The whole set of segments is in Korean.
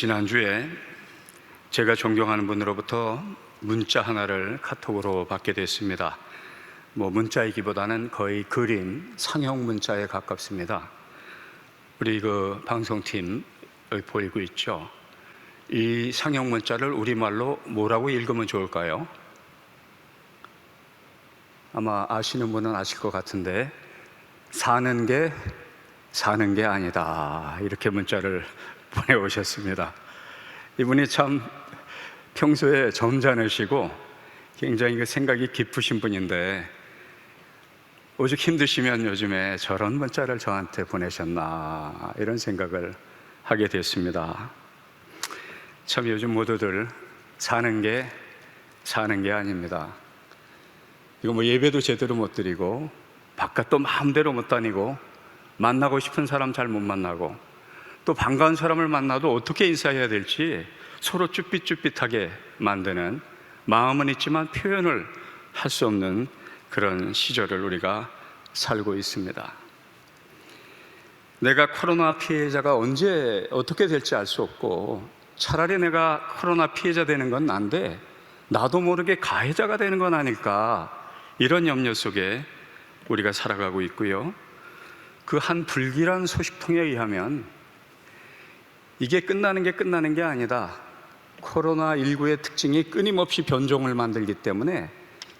지난주에 제가 존경하는 분으로부터 문자 하나를 카톡으로 받게 됐습니다. 뭐 문자이기보다는 거의 그림, 상형 문자에 가깝습니다. 우리 그 방송팀 보이고 있죠. 이 상형 문자를 우리말로 뭐라고 읽으면 좋을까요? 아마 아시는 분은 아실 것 같은데 사는 게 사는 게 아니다. 이렇게 문자를 보내오셨습니다. 이분이 참 평소에 점잖으시고 굉장히 그 생각이 깊으신 분인데 오죽 힘드시면 요즘에 저런 문자를 저한테 보내셨나 이런 생각을 하게 됐습니다. 참 요즘 모두들 사는 게 사는 게 아닙니다. 이거 뭐 예배도 제대로 못 드리고 바깥도 마음대로 못 다니고 만나고 싶은 사람 잘 못 만나고 또 반가운 사람을 만나도 어떻게 인사해야 될지 서로 쭈삣쭈삣하게 만드는 마음은 있지만 표현을 할 수 없는 그런 시절을 우리가 살고 있습니다. 내가 코로나 피해자가 언제 어떻게 될지 알 수 없고 차라리 내가 코로나 피해자 되는 건 난데 나도 모르게 가해자가 되는 건 아닐까 이런 염려 속에 우리가 살아가고 있고요. 그 한 불길한 소식통에 의하면 이게 끝나는 게 끝나는 게 아니다. 코로나19의 특징이 끊임없이 변종을 만들기 때문에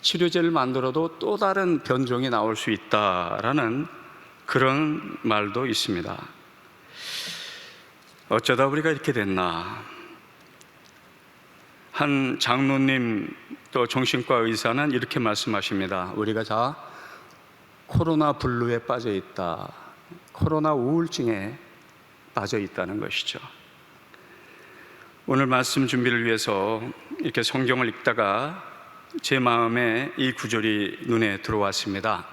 치료제를 만들어도 또 다른 변종이 나올 수 있다라는 그런 말도 있습니다. 어쩌다 우리가 이렇게 됐나. 한 장로님 또 정신과 의사는 이렇게 말씀하십니다. 우리가 다 코로나 블루에 빠져 있다. 코로나 우울증에 빠져 있다는 것이죠. 오늘 말씀 준비를 위해서 이렇게 성경을 읽다가 제 마음에 이 구절이 눈에 들어왔습니다.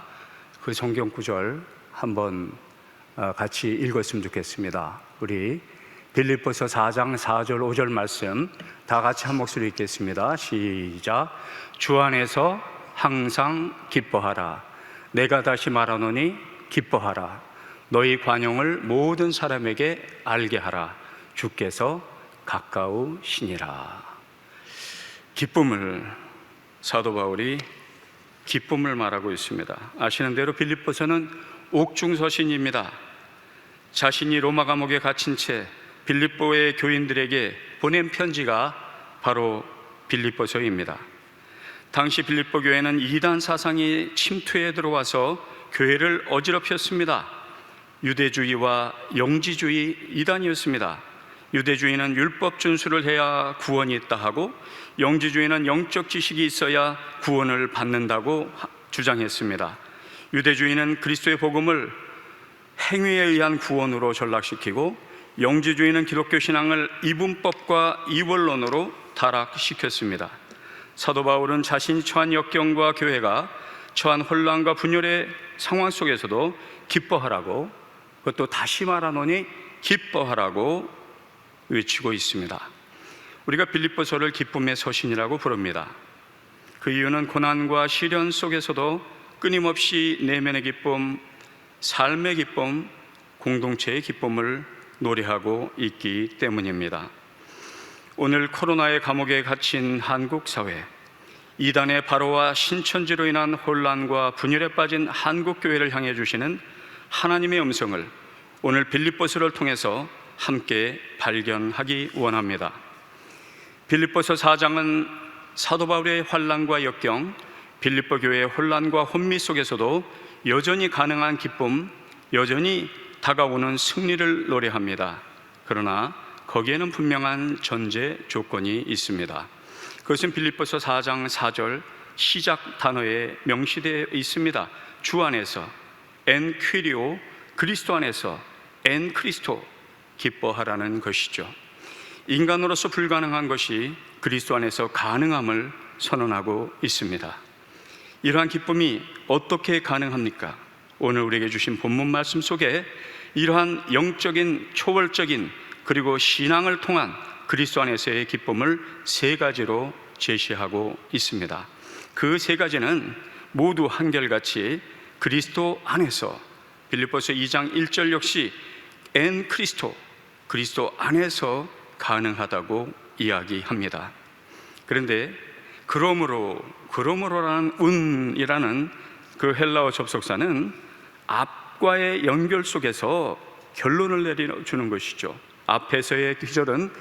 그 성경 구절 한번 어, 같이 읽었으면 좋겠습니다. 우리 빌립보서 4장 4절 5절 말씀 다 같이 한 목소리 읽겠습니다. 시작. 주 안에서 항상 기뻐하라. 내가 다시 말하노니 기뻐하라. 너희 관용을 모든 사람에게 알게 하라. 주께서 가까우시니라. 기쁨을 사도 바울이 기쁨을 말하고 있습니다. 아시는 대로 빌립보서는 옥중서신입니다. 자신이 로마 감옥에 갇힌 채 빌립보의 교인들에게 보낸 편지가 바로 빌립보서입니다. 당시 빌립보 교회는 이단 사상이 침투해 들어와서 교회를 어지럽혔습니다. 유대주의와 영지주의 이단이었습니다. 유대주의는 율법 준수를 해야 구원이 있다 하고 영지주의는 영적 지식이 있어야 구원을 받는다고 주장했습니다. 유대주의는 그리스도의 복음을 행위에 의한 구원으로 전락시키고 영지주의는 기독교 신앙을 이분법과 이원론으로 타락시켰습니다. 사도 바울은 자신이 처한 역경과 교회가 처한 혼란과 분열의 상황 속에서도 기뻐하라고 그것도 다시 말하노니 기뻐하라고 외치고 있습니다. 우리가 빌립보서를 기쁨의 서신이라고 부릅니다. 그 이유는 고난과 시련 속에서도 끊임없이 내면의 기쁨, 삶의 기쁨, 공동체의 기쁨을 노래하고 있기 때문입니다. 오늘 코로나의 감옥에 갇힌 한국 사회, 이단의 바로와 신천지로 인한 혼란과 분열에 빠진 한국 교회를 향해 주시는 하나님의 음성을 오늘 빌립보서를 통해서 함께 발견하기 원합니다. 빌립보서 4장은 사도 바울의 환란과 역경, 빌립보 교회의 혼란과 혼미 속에서도 여전히 가능한 기쁨, 여전히 다가오는 승리를 노래합니다. 그러나 거기에는 분명한 전제 조건이 있습니다. 그것은 빌립보서 4장 4절 시작 단어에 명시되어 있습니다. 주 안에서 엔 퀴리오 그리스도 안에서 엔 크리스토 기뻐하라는 것이죠. 인간으로서 불가능한 것이 그리스도 안에서 가능함을 선언하고 있습니다. 이러한 기쁨이 어떻게 가능합니까? 오늘 우리에게 주신 본문 말씀 속에 이러한 영적인 초월적인 그리고 신앙을 통한 그리스도 안에서의 기쁨을 세 가지로 제시하고 있습니다. 그 세 가지는 모두 한결같이 그리스도 안에서 빌립보서 2장 1절 역시 엔 크리스토 그리스도 안에서 가능하다고 이야기합니다. 그런데 그러므로 그러므로라는 운이라는 그 헬라어 접속사는 앞과의 연결 속에서 결론을 내려주는 것이죠. 앞에서의 기절은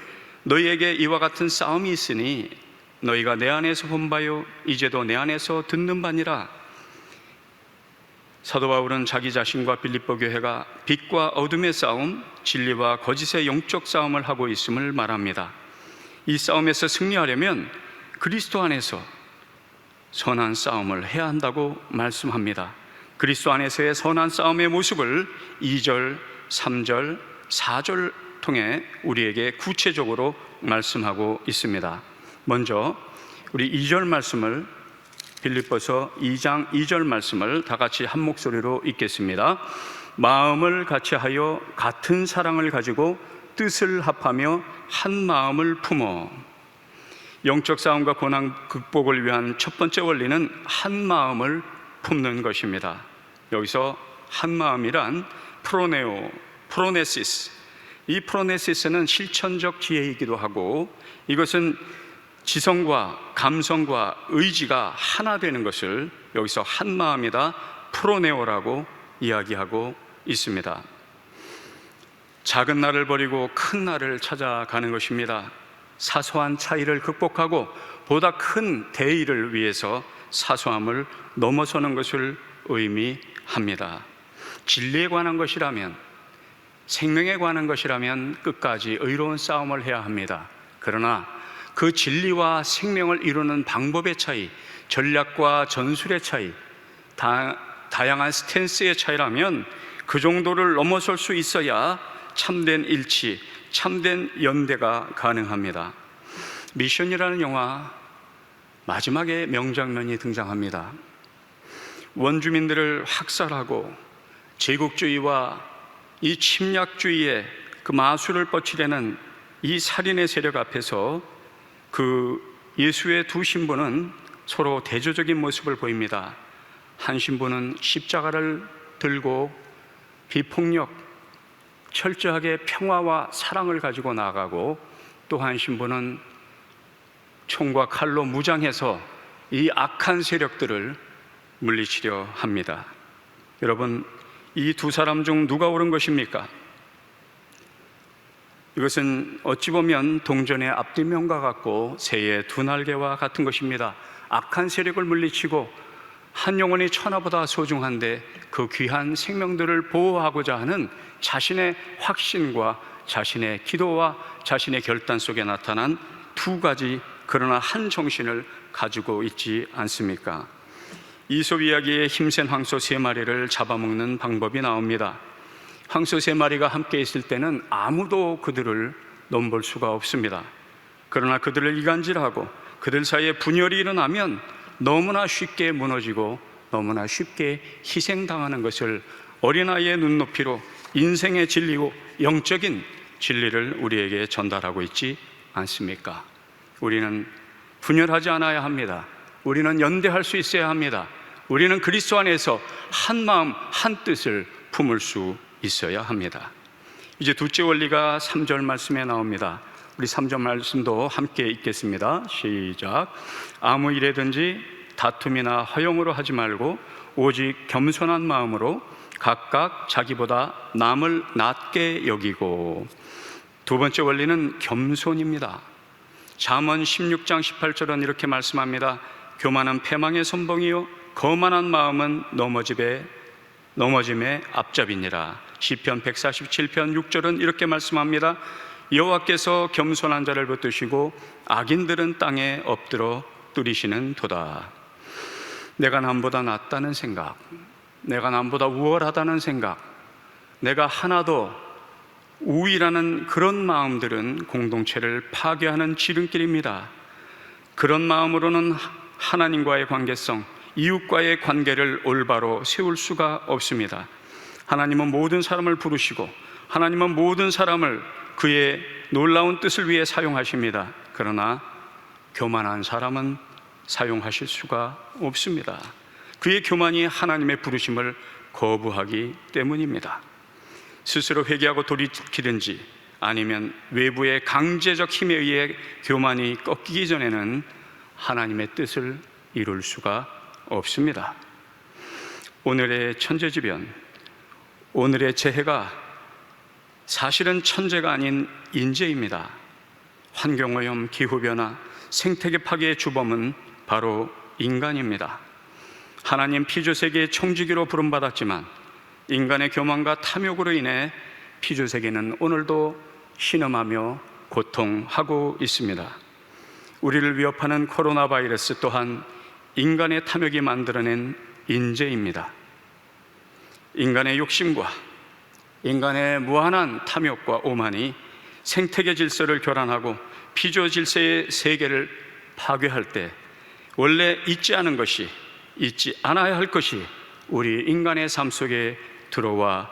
너희에게 이와 같은 싸움이 있으니 너희가 내 안에서 본 바요 이제도 내 안에서 듣는 바니라 사도 바울은 자기 자신과 빌립보 교회가 빛과 어둠의 싸움, 진리와 거짓의 영적 싸움을 하고 있음을 말합니다. 이 싸움에서 승리하려면 그리스도 안에서 선한 싸움을 해야 한다고 말씀합니다. 그리스도 안에서의 선한 싸움의 모습을 2절, 3절, 4절 통해 우리에게 구체적으로 말씀하고 있습니다. 먼저 우리 2절 말씀을 빌립보서 2장 2절 말씀을 다 같이 한 목소리로 읽겠습니다. 마음을 같이 하여 같은 사랑을 가지고 뜻을 합하며 한 마음을 품어 영적 싸움과 고난 극복을 위한 첫 번째 원리는 한 마음을 품는 것입니다. 여기서 한 마음이란 프로네오, 프로네시스. 이 프로네시스는 실천적 지혜이기도 하고 이것은 지성과 감성과 의지가 하나 되는 것을 여기서 한 마음이다 프로네오라고 이야기하고 있습니다. 작은 나를 버리고 큰 나를 찾아가는 것입니다. 사소한 차이를 극복하고 보다 큰 대의를 위해서 사소함을 넘어서는 것을 의미합니다. 진리에 관한 것이라면 생명에 관한 것이라면 끝까지 의로운 싸움을 해야 합니다. 그러나 그 진리와 생명을 이루는 방법의 차이, 전략과 전술의 차이, 다, 다양한 스탠스의 차이라면 그 정도를 넘어설 수 있어야 참된 일치, 참된 연대가 가능합니다. 미션이라는 영화 마지막에 명장면이 등장합니다. 원주민들을 학살하고 제국주의와 이 침략주의의 그 마술을 뻗치려는 이 살인의 세력 앞에서 그 예수의 두 신부는 서로 대조적인 모습을 보입니다. 한 신부는 십자가를 들고 비폭력, 철저하게 평화와 사랑을 가지고 나가고 또 한 신부는 총과 칼로 무장해서 이 악한 세력들을 물리치려 합니다. 여러분, 이 두 사람 중 누가 옳은 것입니까? 이것은 어찌 보면 동전의 앞뒷면과 같고 새의 두 날개와 같은 것입니다. 악한 세력을 물리치고 한 영혼이 천하보다 소중한데 그 귀한 생명들을 보호하고자 하는 자신의 확신과 자신의 기도와 자신의 결단 속에 나타난 두 가지 그러나 한 정신을 가지고 있지 않습니까? 이솝 이야기에 힘센 황소 세 마리를 잡아먹는 방법이 나옵니다. 황소 세 마리가 함께 있을 때는 아무도 그들을 넘볼 수가 없습니다. 그러나 그들을 이간질하고 그들 사이에 분열이 일어나면 너무나 쉽게 무너지고 너무나 쉽게 희생당하는 것을 어린아이의 눈높이로 인생의 진리고 영적인 진리를 우리에게 전달하고 있지 않습니까? 우리는 분열하지 않아야 합니다. 우리는 연대할 수 있어야 합니다. 우리는 그리스도 안에서 한 마음, 한 뜻을 품을 수 있어야 합니다. 이제 둘째 원리가 3절 말씀에 나옵니다. 우리 3절 말씀도 함께 읽겠습니다. 시작. 아무 일에든지 다툼이나 허용으로 하지 말고 오직 겸손한 마음으로 각각 자기보다 남을 낮게 여기고 두 번째 원리는 겸손입니다. 잠언 16장 18절은 이렇게 말씀합니다. 교만은 패망의 선봉이요 거만한 마음은 넘어집에 넘어짐의 앞잡이니라. 시편 147편 6절은 이렇게 말씀합니다. 여호와께서 겸손한 자를 붙드시고 악인들은 땅에 엎드러 뚫리시는 도다. 내가 남보다 낫다는 생각, 내가 남보다 우월하다는 생각, 내가 하나도 우위라는 그런 마음들은 공동체를 파괴하는 지름길입니다. 그런 마음으로는 하나님과의 관계성, 이웃과의 관계를 올바로 세울 수가 없습니다. 하나님은 모든 사람을 부르시고 하나님은 모든 사람을 그의 놀라운 뜻을 위해 사용하십니다. 그러나 교만한 사람은 사용하실 수가 없습니다. 그의 교만이 하나님의 부르심을 거부하기 때문입니다. 스스로 회개하고 돌이키든지 아니면 외부의 강제적 힘에 의해 교만이 꺾이기 전에는 하나님의 뜻을 이룰 수가 없습니다. 오늘의 천재지변, 오늘의 재해가 사실은 천재가 아닌 인재입니다. 환경오염, 기후변화, 생태계 파괴의 주범은 바로 인간입니다. 하나님 피조세계의 청지기로 부름받았지만 인간의 교만과 탐욕으로 인해 피조세계는 오늘도 신음하며 고통하고 있습니다. 우리를 위협하는 코로나 바이러스 또한 인간의 탐욕이 만들어낸 인재입니다. 인간의 욕심과 인간의 무한한 탐욕과 오만이 생태계 질서를 교란하고 피조 질서의 세계를 파괴할 때 원래 있지 않은 것이 있지 않아야 할 것이 우리 인간의 삶 속에 들어와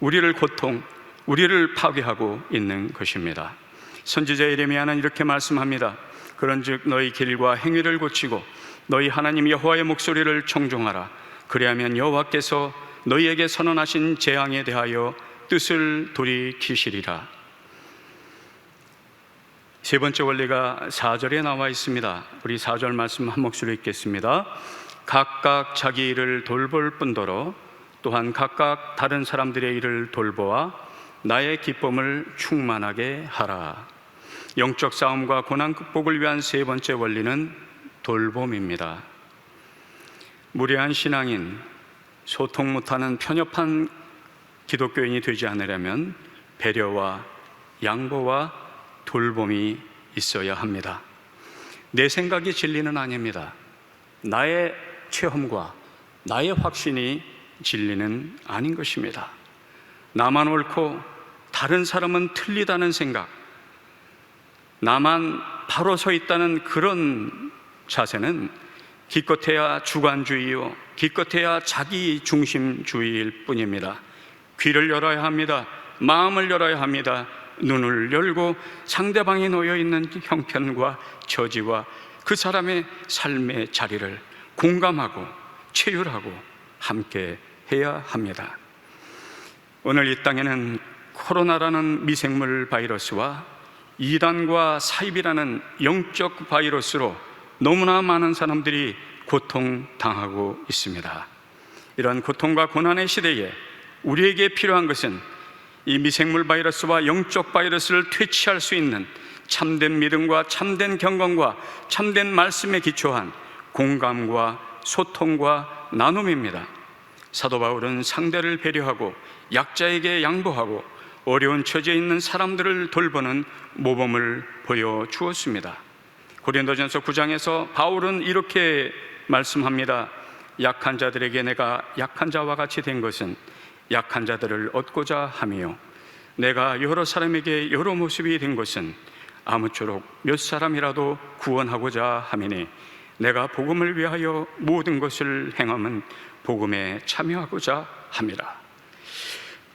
우리를 고통, 우리를 파괴하고 있는 것입니다. 선지자 예레미야는 이렇게 말씀합니다. 그런즉 너희 길과 행위를 고치고 너희 하나님 여호와의 목소리를 청종하라. 그리하면 여호와께서 너희에게 선언하신 재앙에 대하여 뜻을 돌이키시리라. 세 번째 원리가 4절에 나와 있습니다. 우리 4절 말씀 한 목소리 읽겠습니다. 각각 자기 일을 돌볼 뿐더러 또한 각각 다른 사람들의 일을 돌보아 나의 기쁨을 충만하게 하라. 영적 싸움과 고난 극복을 위한 세 번째 원리는 돌봄입니다. 무례한 신앙인, 소통 못하는 편협한 기독교인이 되지 않으려면 배려와 양보와 돌봄이 있어야 합니다. 내 생각이 진리는 아닙니다. 나의 체험과 나의 확신이 진리는 아닌 것입니다. 나만 옳고 다른 사람은 틀리다는 생각, 나만 바로 서 있다는 그런 자세는 기껏해야 주관주의요, 기껏해야 자기 중심주의일 뿐입니다. 귀를 열어야 합니다. 마음을 열어야 합니다. 눈을 열고 상대방이 놓여 있는 형편과 처지와 그 사람의 삶의 자리를 공감하고 체휼하고 함께 해야 합니다. 오늘 이 땅에는 코로나라는 미생물 바이러스와 이단과 사입이라는 영적 바이러스로 너무나 많은 사람들이 고통당하고 있습니다. 이런 고통과 고난의 시대에 우리에게 필요한 것은 이 미생물 바이러스와 영적 바이러스를 퇴치할 수 있는 참된 믿음과 참된 경건과 참된 말씀에 기초한 공감과 소통과 나눔입니다. 사도 바울은 상대를 배려하고 약자에게 양보하고 어려운 처지에 있는 사람들을 돌보는 모범을 보여 주었습니다. 고린도전서 9장에서 바울은 이렇게 말씀합니다. 약한 자들에게 내가 약한 자와 같이 된 것은 약한 자들을 얻고자 함이요 내가 여러 사람에게 여러 모습이 된 것은 아무쪼록 몇 사람이라도 구원하고자 함이니 내가 복음을 위하여 모든 것을 행함은 복음에 참여하고자 함이라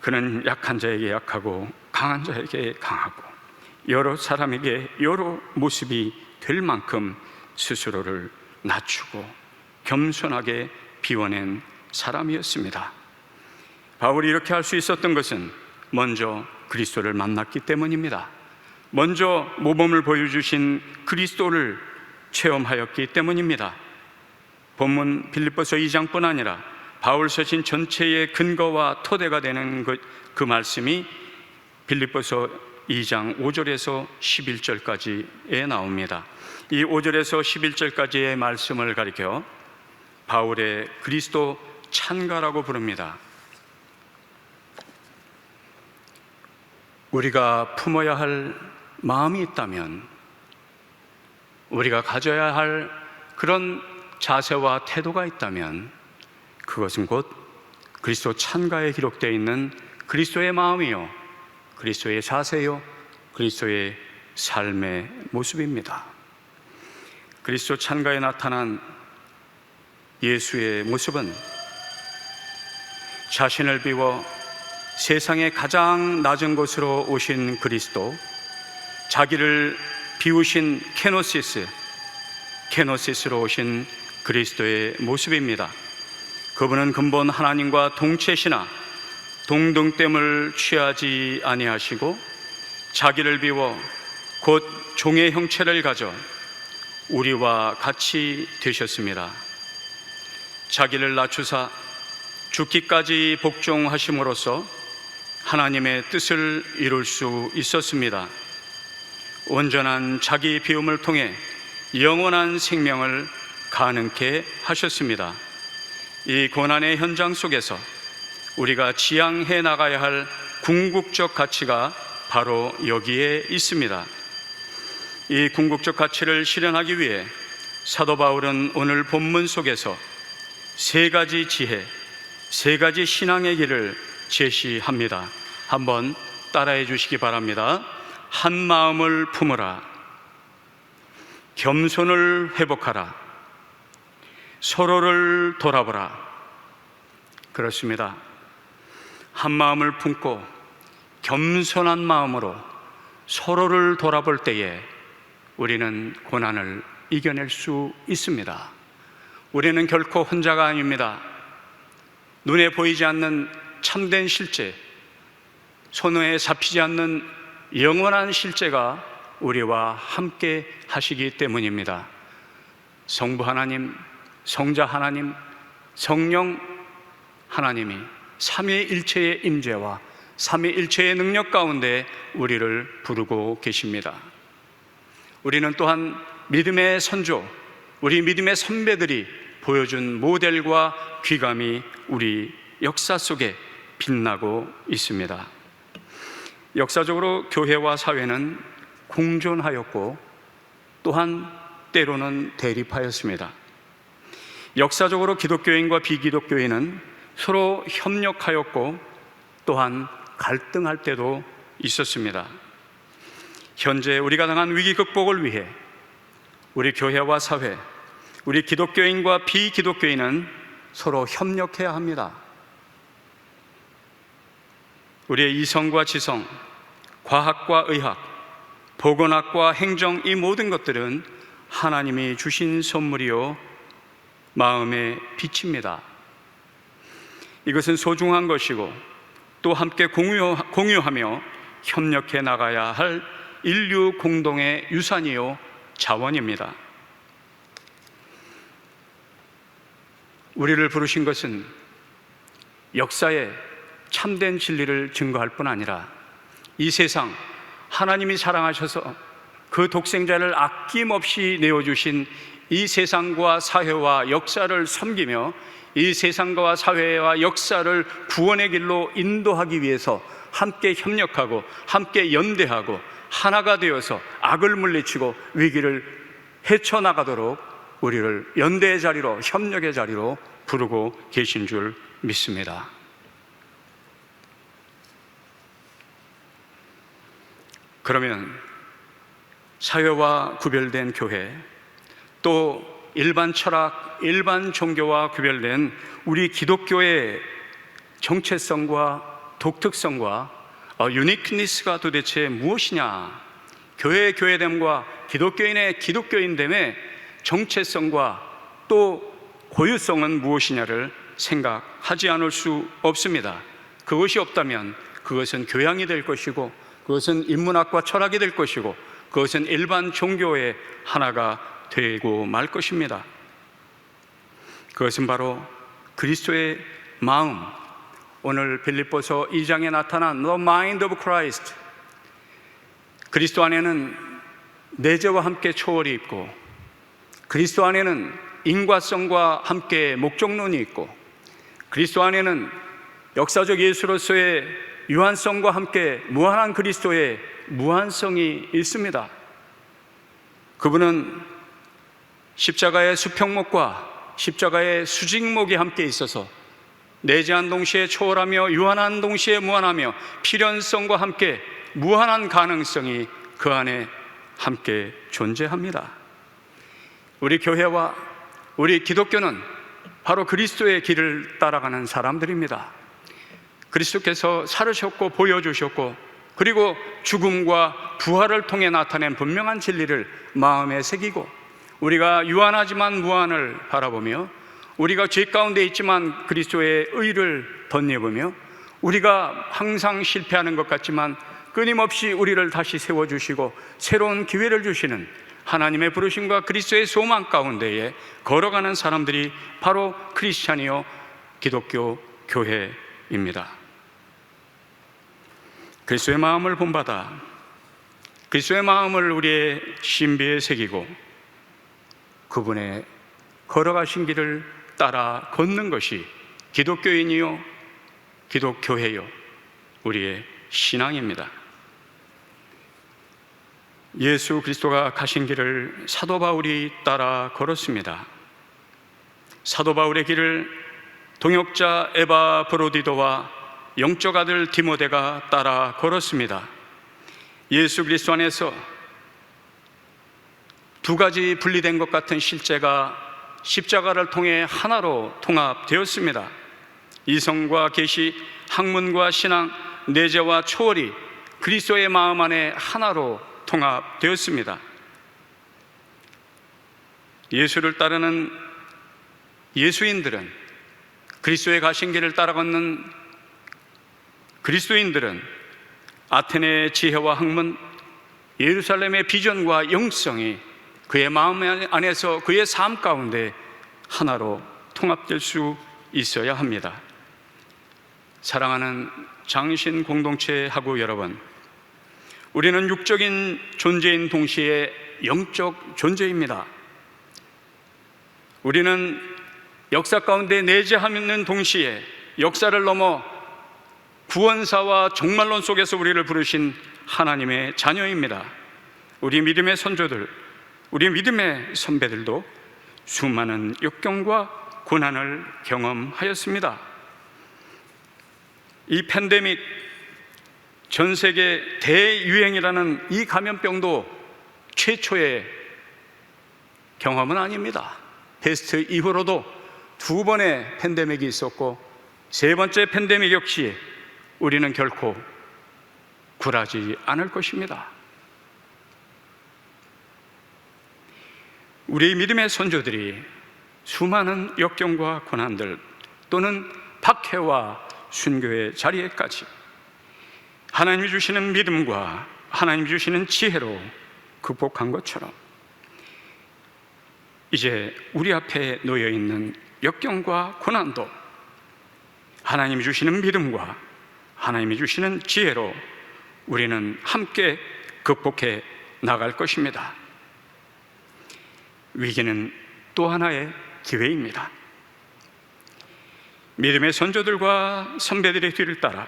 그는 약한 자에게 약하고 강한 자에게 강하고 여러 사람에게 여러 모습이 될 만큼 스스로를 낮추고 겸손하게 비워낸 사람이었습니다. 바울이 이렇게 할 수 있었던 것은 먼저 그리스도를 만났기 때문입니다. 먼저 모범을 보여주신 그리스도를 체험하였기 때문입니다. 본문 빌립보서 2장뿐 아니라 바울 서신 전체의 근거와 토대가 되는 그, 그 말씀이 빌립보서 2장 5절에서 11절까지에 나옵니다. 이 5절에서 11절까지의 말씀을 가리켜 바울의 그리스도 찬가라고 부릅니다. 우리가 품어야 할 마음이 있다면 우리가 가져야 할 그런 자세와 태도가 있다면 그것은 곧 그리스도 찬가에 기록되어 있는 그리스도의 마음이요 그리스도의 자세요 그리스도의 삶의 모습입니다. 그리스도 찬가에 나타난 예수의 모습은 자신을 비워 세상의 가장 낮은 곳으로 오신 그리스도, 자기를 비우신 케노시스, 케노시스로 오신 그리스도의 모습입니다. 그분은 근본 하나님과 동체시나 동등됨을 취하지 아니하시고 자기를 비워 곧 종의 형체를 가져 우리와 같이 되셨습니다. 자기를 낮추사 죽기까지 복종하심으로써 하나님의 뜻을 이룰 수 있었습니다. 온전한 자기 비움을 통해 영원한 생명을 가능케 하셨습니다. 이 고난의 현장 속에서 우리가 지향해 나가야 할 궁극적 가치가 바로 여기에 있습니다. 이 궁극적 가치를 실현하기 위해 사도 바울은 오늘 본문 속에서 세 가지 지혜, 세 가지 신앙의 길을 제시합니다. 한번 따라해 주시기 바랍니다. 한 마음을 품으라. 겸손을 회복하라. 서로를 돌아보라. 그렇습니다. 한 마음을 품고 겸손한 마음으로 서로를 돌아볼 때에 우리는 고난을 이겨낼 수 있습니다. 우리는 결코 혼자가 아닙니다. 눈에 보이지 않는 참된 실제, 손에 잡히지 않는 영원한 실제가 우리와 함께 하시기 때문입니다. 성부 하나님, 성자 하나님, 성령 하나님이 삼위일체의 임재와 삼위일체의 능력 가운데 우리를 부르고 계십니다. 우리는 또한 믿음의 선조, 우리 믿음의 선배들이 보여준 모델과 귀감이 우리 역사 속에 빛나고 있습니다. 역사적으로 교회와 사회는 공존하였고 또한 때로는 대립하였습니다. 역사적으로 기독교인과 비기독교인은 서로 협력하였고 또한 갈등할 때도 있었습니다. 현재 우리가 당한 위기 극복을 위해 우리 교회와 사회, 우리 기독교인과 비기독교인은 서로 협력해야 합니다. 우리의 이성과 지성, 과학과 의학, 보건학과 행정 이 모든 것들은 하나님이 주신 선물이요 마음의 빛입니다. 이것은 소중한 것이고 또 함께 공유, 공유하며 협력해 나가야 할 인류 공동의 유산이요 자원입니다. 우리를 부르신 것은 역사에 참된 진리를 증거할 뿐 아니라 이 세상 하나님이 사랑하셔서 그 독생자를 아낌없이 내어주신 이 세상과 사회와 역사를 섬기며 이 세상과 사회와 역사를 구원의 길로 인도하기 위해서 함께 협력하고 함께 연대하고 하나가 되어서 악을 물리치고 위기를 헤쳐나가도록 우리를 연대의 자리로 협력의 자리로 부르고 계신 줄 믿습니다. 그러면 사회와 구별된 교회 또 일반 철학, 일반 종교와 구별된 우리 기독교의 정체성과 독특성과 어, 유니크니스가 도대체 무엇이냐? 교회의 교회됨과 기독교인의 기독교인됨의 정체성과 또 고유성은 무엇이냐를 생각하지 않을 수 없습니다. 그것이 없다면 그것은 교양이 될 것이고 그것은 인문학과 철학이 될 것이고 그것은 일반 종교의 하나가 되고 말 것입니다. 그것은 바로 그리스도의 마음, 오늘 빌립보서 2장에 나타난 The Mind of Christ. 그리스도 안에는 내재와 함께 초월이 있고 그리스도 안에는 인과성과 함께 목적론이 있고 그리스도 안에는 역사적 예수로서의 유한성과 함께 무한한 그리스도의 무한성이 있습니다. 그분은 십자가의 수평목과 십자가의 수직목이 함께 있어서 내재한 동시에 초월하며 유한한 동시에 무한하며 필연성과 함께 무한한 가능성이 그 안에 함께 존재합니다. 우리 교회와 우리 기독교는 바로 그리스도의 길을 따라가는 사람들입니다. 그리스도께서 살으셨고 보여주셨고 그리고 죽음과 부활을 통해 나타낸 분명한 진리를 마음에 새기고 우리가 유한하지만 무한을 바라보며 우리가 죄 가운데 있지만 그리스도의 의를 덧입으며 우리가 항상 실패하는 것 같지만 끊임없이 우리를 다시 세워주시고 새로운 기회를 주시는 하나님의 부르심과 그리스도의 소망 가운데에 걸어가는 사람들이 바로 크리스찬이요 기독교 교회입니다. 그리스도의 마음을 본받아 그리스도의 마음을 우리의 신비에 새기고 그분의 걸어가신 길을 따라 걷는 것이 기독교인이요 기독교회요 우리의 신앙입니다. 예수 그리스도가 가신 길을 사도 바울이 따라 걸었습니다. 사도 바울의 길을 동역자 에바 브로디도와 영적 아들 디모데가 따라 걸었습니다. 예수 그리스도 안에서 두 가지 분리된 것 같은 실제가 십자가를 통해 하나로 통합되었습니다. 이성과 계시, 학문과 신앙, 내재와 초월이 그리스도의 마음 안에 하나로 통합되었습니다. 예수를 따르는 예수인들은 그리스도의 가신 길을 따라 걷는 그리스도인들은 아테네의 지혜와 학문, 예루살렘의 비전과 영성이 그의 마음 안에서 그의 삶 가운데 하나로 통합될 수 있어야 합니다. 사랑하는 장신 공동체 하고 여러분, 우리는 육적인 존재인 동시에 영적 존재입니다. 우리는 역사 가운데 내재하는 동시에 역사를 넘어 구원사와 종말론 속에서 우리를 부르신 하나님의 자녀입니다. 우리 믿음의 선조들, 우리 믿음의 선배들도 수많은 역경과 고난을 경험하였습니다. 이 팬데믹 전 세계 대유행이라는 이 감염병도 최초의 경험은 아닙니다. 패스트 이후로도 두 번의 팬데믹이 있었고 세 번째 팬데믹 역시 우리는 결코 굴하지 않을 것입니다. 우리 믿음의 선조들이 수많은 역경과 고난들 또는 박해와 순교의 자리에까지 하나님이 주시는 믿음과 하나님 주시는 지혜로 극복한 것처럼 이제 우리 앞에 놓여 있는 역경과 고난도 하나님이 주시는 믿음과 하나님이 주시는 지혜로 우리는 함께 극복해 나갈 것입니다. 위기는 또 하나의 기회입니다. 믿음의 선조들과 선배들의 뒤를 따라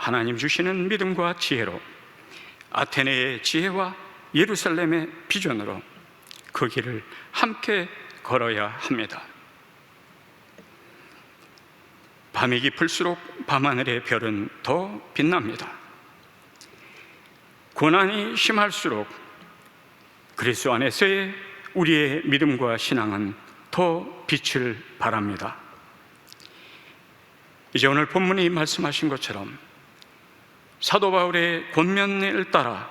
하나님 주시는 믿음과 지혜로 아테네의 지혜와 예루살렘의 비전으로 그 길을 함께 걸어야 합니다. 밤이 깊을수록 밤하늘의 별은 더 빛납니다. 고난이 심할수록 그리스도 안에서의 우리의 믿음과 신앙은 더 빛을 발합니다. 이제 오늘 본문이 말씀하신 것처럼 사도 바울의 권면을 따라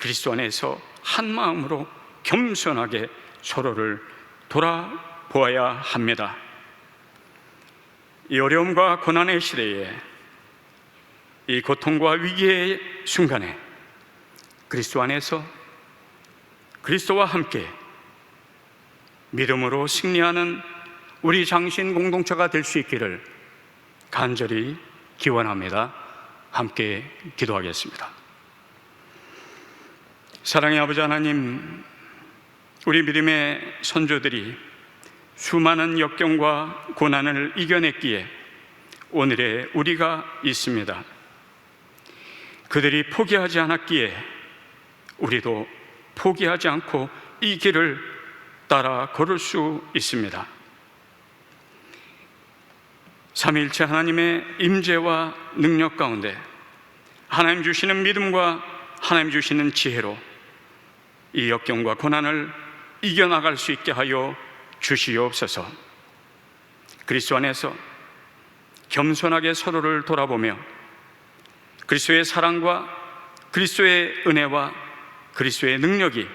그리스도 안에서 한 마음으로 겸손하게 서로를 돌아보아야 합니다. 이 어려움과 고난의 시대에 이 고통과 위기의 순간에 그리스도 안에서 그리스도와 함께 믿음으로 승리하는 우리 장신 공동체가 될 수 있기를 간절히 기원합니다. 함께 기도하겠습니다. 사랑의 아버지 하나님, 우리 믿음의 선조들이 수많은 역경과 고난을 이겨냈기에 오늘의 우리가 있습니다. 그들이 포기하지 않았기에 우리도 포기하지 않고 이 길을 따라 걸을 수 있습니다. 삼일체 하나님의 임재와 능력 가운데 하나님 주시는 믿음과 하나님 주시는 지혜로 이 역경과 고난을 이겨나갈 수 있게 하여 주시옵소서. 그리스도 안에서 겸손하게 서로를 돌아보며 그리스도의 사랑과 그리스도의 은혜와 그리스도의 능력이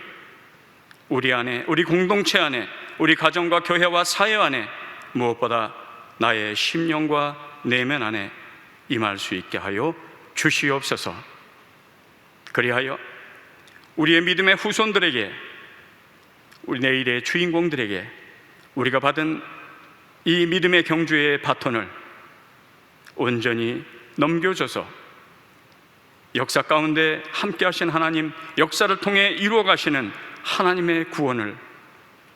우리 안에, 우리 공동체 안에, 우리 가정과 교회와 사회 안에 무엇보다 나의 심령과 내면 안에 임할 수 있게 하여 주시옵소서. 그리하여 우리의 믿음의 후손들에게 우리 내일의 주인공들에게 우리가 받은 이 믿음의 경주의 바톤을 온전히 넘겨줘서 역사 가운데 함께 하신 하나님, 역사를 통해 이루어 가시는 하나님의 구원을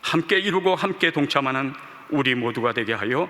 함께 이루고 함께 동참하는 우리 모두가 되게 하여